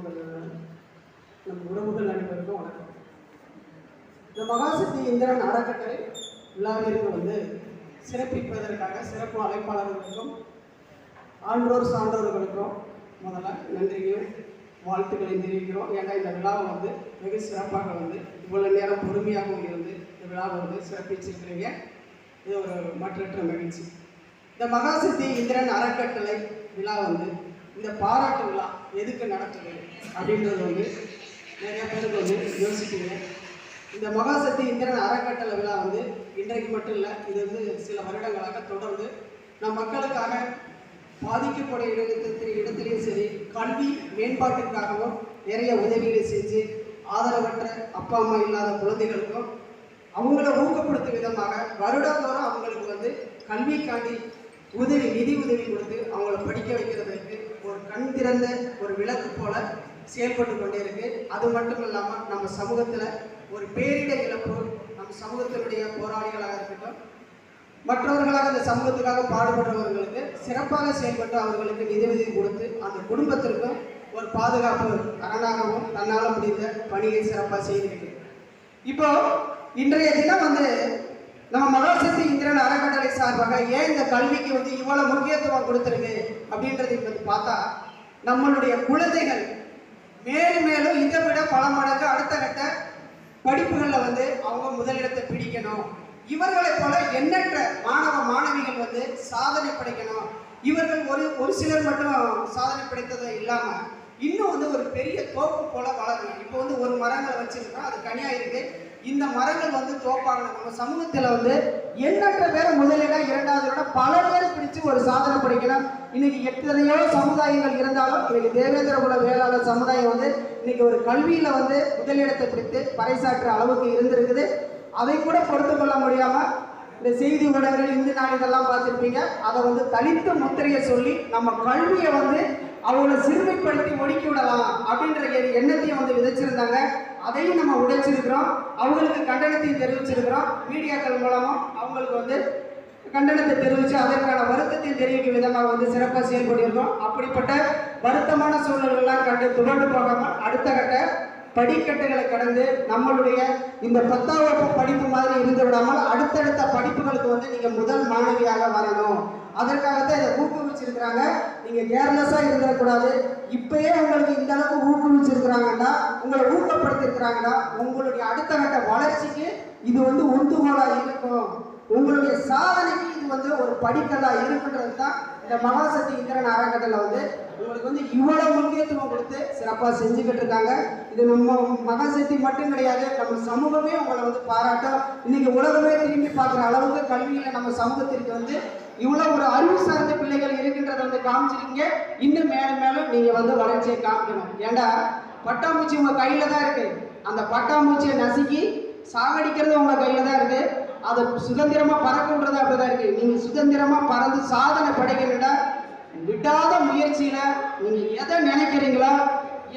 முதல்ல நம் உறவுகள் அனைவருக்கும் வணக்கம். இந்த மகாசக்தி இந்திரன் அறக்கட்டளை விழாவிற்கு வந்து சிறப்பிப்பதற்காக சிறப்பு அழைப்பாளர்களுக்கும் ஆன்றோர் சான்றோர்களுக்கும் முதல்ல நன்றியும் வாழ்த்துக்களை தெரிவிக்கிறோம். ஏன்னா இந்த விழாவை வந்து வெகு சிறப்பாக வந்து இவ்வளோ நேரம் பொறுமையாகவும் இருந்து இந்த விழாவை வந்து சிறப்பிச்சிருக்கிறீங்க. இது ஒரு மற்றற்ற மகிழ்ச்சி. இந்த மகாசக்தி இந்திரன் அறக்கட்டளை விழா வந்து இந்த பாராட்டு விழா எதுக்கு நடக்குது அப்படின்றது வந்து நிறைய பேருக்கு வந்து யோசிப்பீங்க. இந்த மகாசக்தி இந்திரன் அறக்கட்டளை விழா வந்து இன்றைக்கு மட்டும் இல்லை இது வந்து சில வருடங்களாக தொடர்ந்து நம் மக்களுக்காக பாதிக்கக்கூடிய இடத்துல இடத்துலையும் சரி கல்வி மேம்பாட்டுக்காகவும் நிறைய உதவிகளை செஞ்சு ஆதரவற்ற அப்பா அம்மா இல்லாத குழந்தைகளுக்கும் அவங்கள ஊக்கப்படுத்தும் விதமாக வருடந்தோறும் அவங்களுக்கு வந்து கல்விக்காண்டி உதவி நிதி உதவி கொடுத்து அவங்கள கண் ஒரு விளக்கு போல செயல்பட்டு கொண்டே இருக்கு அது மட்டும் இல்லாமல் நம்ம சமூகத்தில் ஒரு பேரிட இழப்பு நம்ம சமூகத்தினுடைய போராளிகளாக இருக்கட்டும் மற்றவர்களாக அந்த சமூகத்துக்காக பாடுபடுறவர்களுக்கு சிறப்பாக செயல்பட்டு அவர்களுக்கு நிதியுதவி கொடுத்து அந்த குடும்பத்திற்கும் ஒரு பாதுகாப்பு அரணாகவும் தன்னால் முடிந்த பணியை சிறப்பாக செய்திருக்கு. இப்போ இன்றைய தினம் வந்து நம்ம மகாசக்தி இந்திரன் அறக்கட்டளை சார்பாக ஏன் இந்த கல்விக்கு வந்து இவ்வளவு முக்கியத்துவம் கொடுத்துருக்கு அப்படின்றது பார்த்தா நம்மளுடைய குழந்தைகள் மேலும் மேலும் இதை விட பல மடங்கு அடுத்த கட்ட படிப்புகளில் வந்து அவங்க முதலிடத்தை பிடிக்கணும். இவர்களைப் போல எண்ணற்ற மாணவ மாணவிகள் வந்து சாதனை படைக்கணும். இவர்கள் ஒரு ஒரு சிலர் மட்டும் சாதனை படைத்தது இல்லாமல் இன்னும் வந்து ஒரு பெரிய தோப்பு போல வளரும் இப்போ வந்து ஒரு மரங்களை வச்சிருக்கோம். அது கனியா இருக்கு இந்த மரங்கள் வந்து தோப்பாங்க. நம்ம சமூகத்துல வந்து எண்ணற்ற பேர் முதலிடம் இரண்டாவது இடம் பல பேர் பிடிச்சு ஒரு சாதனை படிக்கலாம். இன்னைக்கு எத்தனையோ சமுதாயங்கள் இருந்தாலும் இன்னைக்கு தேவேந்திர குல வேளாளர் சமுதாயம் வந்து இன்னைக்கு ஒரு கல்வியில வந்து முதலிடத்தை பிடித்து பறைசாற்ற அளவுக்கு இருந்திருக்குது. அதை கூட பொறுத்து கொள்ள முடியாம இந்த செய்தி ஊடகங்கள் இந்து நாள் இதெல்லாம் பார்த்துருப்பீங்க. அதை வந்து தனித்து முத்திரையை சொல்லி நம்ம கல்வியை வந்து அவங்கள சிறுமைப்படுத்தி ஒடுக்கி விடலாம் அப்படின்ற எண்ணத்தையும் வந்து விதைச்சிருந்தாங்க. அதையும் நம்ம உடைச்சிருக்கிறோம். அவங்களுக்கு கண்டனத்தையும் தெரிவிச்சிருக்கிறோம். மீடியாக்கள் மூலமும் அவங்களுக்கு வந்து கண்டனத்தை தெரிவித்து அதற்கான வருத்தத்தை தெரிவிக்கும் விதமாக வந்து சிறப்பாக செயல்பட்டிருக்கோம். அப்படிப்பட்ட வருத்தமான சூழல்கள்லாம் கண்டு துவண்டு போகாமல் அடுத்த கட்ட படிக்கட்டுகளை கடந்து நம்மளுடைய இந்த பத்தாம் வகுப்பு படிப்பு மாதிரி இருந்து விடாமல் அடுத்தடுத்த படிப்புகளுக்கு வந்து நீங்கள் முதல் மாணவியாக வரணும். அதற்காகத்தான் இதை ஊக்குவிச்சிருக்கிறாங்க. நீங்கள் கேர்லெஸ்ஸாக இருந்துடக்கூடாது. இப்பயே உங்களுக்கு இந்த அளவுக்கு ஊக்குவிச்சிருக்கிறாங்கன்னா உங்களை ஊக்கப்படுத்திருக்கிறாங்கன்னா உங்களுடைய அடுத்த கட்ட வளர்ச்சிக்கு இது வந்து உந்துகோலாக இருக்கும். உங்களுடைய சாதனைக்கு இது வந்து ஒரு படிக்கல்லா இருக்குன்றது தான் இந்த மகாசக்தி இந்திரன் அறக்கட்டளை வந்து உங்களுக்கு வந்து இவ்வளவு முக்கியத்துவம் கொடுத்து சிறப்பாக செஞ்சுக்கிட்டு இருக்காங்க. இது நம்ம மகாசக்தி மட்டும் கிடையாது நம்ம சமூகமே உங்களை வந்து பாராட்டும். இன்னைக்கு உலகமே திரும்பி பார்க்குற அளவுக்கு கல்வியில் நம்ம சமூகத்திற்கு வந்து இவ்வளோ ஒரு அறிவு சார்ந்த பிள்ளைகள் இருக்கின்றதை வந்து காமிச்சிருக்கீங்க. இன்னும் மேலும் மேலும் நீங்கள் வந்து வளர்ச்சியை காமிக்கணும். ஏண்டா? பட்டாம்பூச்சி உங்கள் கையில் தான் இருக்குது அந்த பட்டாம்பூச்சியை நசுக்கி சாகடிக்கிறது உங்கள் கையில் தான் இருக்குது அதை சுதந்திரமா பறக்க அப்படிதான் இருக்கு. நீங்க சுதந்திரமா பறந்து சாதனை படைக்கணும்னா விடாத முயற்சியில நீங்க எதை நினைக்கிறீங்களோ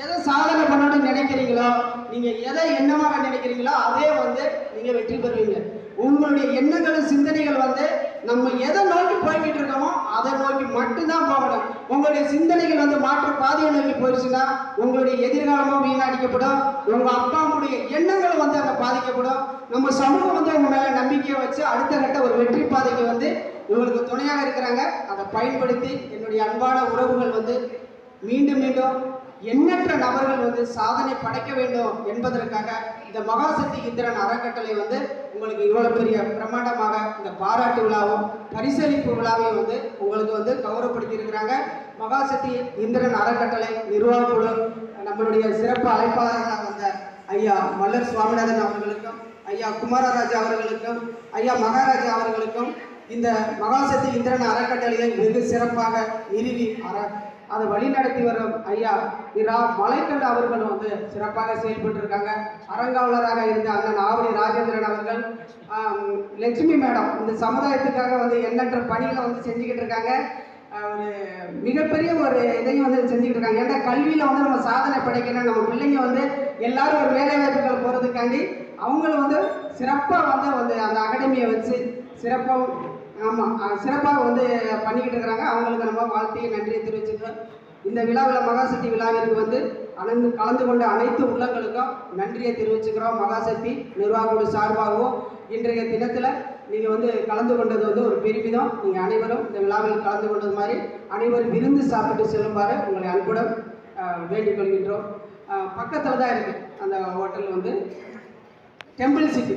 எதை சாதனை பண்ணணும்னு நினைக்கிறீங்களோ நீங்க எதை எண்ணமாக நினைக்கிறீங்களோ அதே வந்து நீங்க வெற்றி பெறுவீங்க. உங்களுடைய எண்ணங்கள் சிந்தனைகள் வந்து நம்ம எதை நோக்கி போய்கிட்டு இருக்கோமோ அதை நோக்கி மட்டும்தான் போகணும். உங்களுடைய சிந்தனைகள் வந்து மாற்று பாதையை நோக்கி போயிடுச்சுன்னா உங்களுடைய எதிர்காலமும் வீணடிக்கப்படும். உங்க அப்பா அம்முடைய எண்ணங்கள் வந்து அங்கே பாதிக்கப்படும். நம்ம சமூகம் வந்து உங்க மேல நம்பிக்கையை வச்சு அடுத்த கட்ட ஒரு வெற்றி பாதைக்கு வந்து உங்களுக்கு துணையாக இருக்கிறாங்க. அதை பயன்படுத்தி என்னுடைய அன்பான உறவுகள் வந்து மீண்டும் மீண்டும் எண்ணற்ற நபர்கள் வந்து சாதனை படைக்க வேண்டும் என்பதற்காக இந்த மகாசக்தி இந்திரன் அறக்கட்டளை வந்து உங்களுக்கு இவ்வளவு பெரிய பிரம்மாண்டமாக இந்த பாராட்டு விழாவும் பரிசளிப்பு விழாவையும் வந்து உங்களுக்கு வந்து கௌரவப்படுத்தி இருக்கிறாங்க. மகாசக்தி இந்திரன் அறக்கட்டளை நிர்வாக குழு நம்மளுடைய சிறப்பு அழைப்பாளராக வந்த ஐயா மல்லர் சுவாமிநாதன் அவர்களுக்கும் ஐயா குமாரராஜா அவர்களுக்கும் ஐயா மகாராஜா அவர்களுக்கும் இந்த மகாசக்தி இந்திரன் அறக்கட்டளையை வெகு சிறப்பாக நிறுவி அற அதை வழி நடத்தி வரும் ஐயா இரா மலைக்கண்ட அவர்கள் வந்து சிறப்பாக செயல்பட்டு இருக்காங்க அறங்காவலராக இருந்த அண்ணன் ஆவணி ராஜேந்திரன் அவர்கள் லட்சுமி மேடம் இந்த சமுதாயத்துக்காக வந்து எண்ணற்ற பணிகளை வந்து செஞ்சுக்கிட்டு இருக்காங்க. ஒரு மிகப்பெரிய ஒரு இதையும் வந்து செஞ்சுக்கிட்டு இருக்காங்க. ஏன்னா கல்வியில் வந்து நம்ம சாதனை படைக்கணும் நம்ம பிள்ளைங்க வந்து எல்லாரும் ஒரு வேலை வாய்ப்புகள் போகிறதுக்காண்டி அவங்களும் வந்து சிறப்பாக வந்து வந்து அந்த அகாடமியை வச்சு சிறப்பாக ஆமாம் சிறப்பாக வந்து பண்ணிக்கிட்டு இருக்கிறாங்க. அவங்களுக்கு நம்ம வாழ்த்தையும் நன்றியை தெரிவிச்சுக்கிறோம். இந்த விழாவில் மகாசக்தி விழாவிற்கு வந்து அனந்து கலந்து கொண்ட அனைத்து உள்ளங்களுக்கும் நன்றியை தெரிவிச்சுக்கிறோம். மகாசக்தி நிர்வாகக்குழு சார்பாகவும் இன்றைய தினத்தில் நீங்கள் வந்து கலந்து கொண்டது வந்து ஒரு பெருமிதம். நீங்கள் அனைவரும் இந்த விழாவில் கலந்து கொண்டது மாதிரி அனைவரும் விருந்து சாப்பிட்டு செல்லுமாறு உங்களை அன்புடன் வேண்டிக்கொள்கின்றோம் வேண்டிக் கொள்கின்றோம். பக்கத்தில் தான் இருக்குது அந்த ஹோட்டல் வந்து. Temple city.